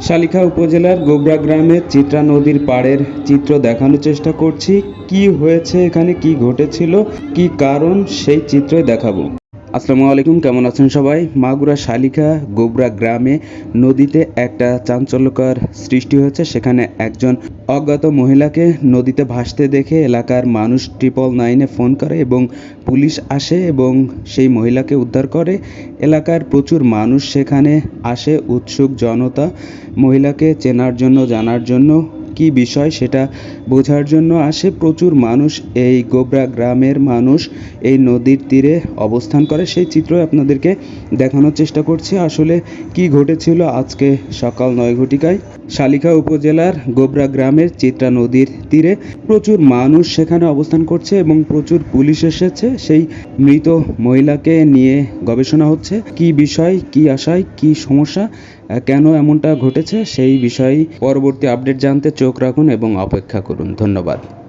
শালিখা উপজেলার গোবরা গ্রামে চিত্রা নদীর পাড়ের চিত্র দেখানোর চেষ্টা করছি। কি হয়েছে, এখানে কি ঘটেছিল, কি কারণ, সেই চিত্রই দেখাবো। আসসালামু আলাইকুম, কেমন আছেন সবাই? মাগুরা শালিখা গোবরা গ্রামে নদীতে একটা চাঞ্চল্যকর সৃষ্টি হয়েছে। সেখানে একজন অজ্ঞাত মহিলাকে নদীতে ভাসতে দেখে এলাকার মানুষ ট্রিপল নাইনে ফোন করে এবং পুলিশ আসে এবং সেই মহিলাকে উদ্ধার করে। এলাকার প্রচুর মানুষ সেখানে আসে। উৎসুক জনতা মহিলাকে চেনার জন্য, জানার জন্য কি বিষয় সেটা বোঝার জন্য আসে। প্রচুর মানুষ এই গোবরা গ্রামের মানুষ এই নদীর তীরে অবস্থান করে। সেই চিত্র আপনাদেরকে দেখানোর চেষ্টা করছি। আসলে কি ঘটেছিল আজকে সকাল নয় ঘটিকায়? শালিখা উপজেলার গোবরা গ্রামের চিত্রা নদীর তীরে প্রচুর মানুষ সেখানে অবস্থান করছে এবং প্রচুর পুলিশ এসেছে। সেই মৃত মহিলাকে নিয়ে গবেষণা হচ্ছে। কি বিষয়, কি আশায়, কি সমস্যা কেন এমনটা ঘটেছে সেই বিষয়ে পরবর্তী আপডেট জানতে চোখ রাখুন এবং অপেক্ষা করুন। ধন্যবাদ।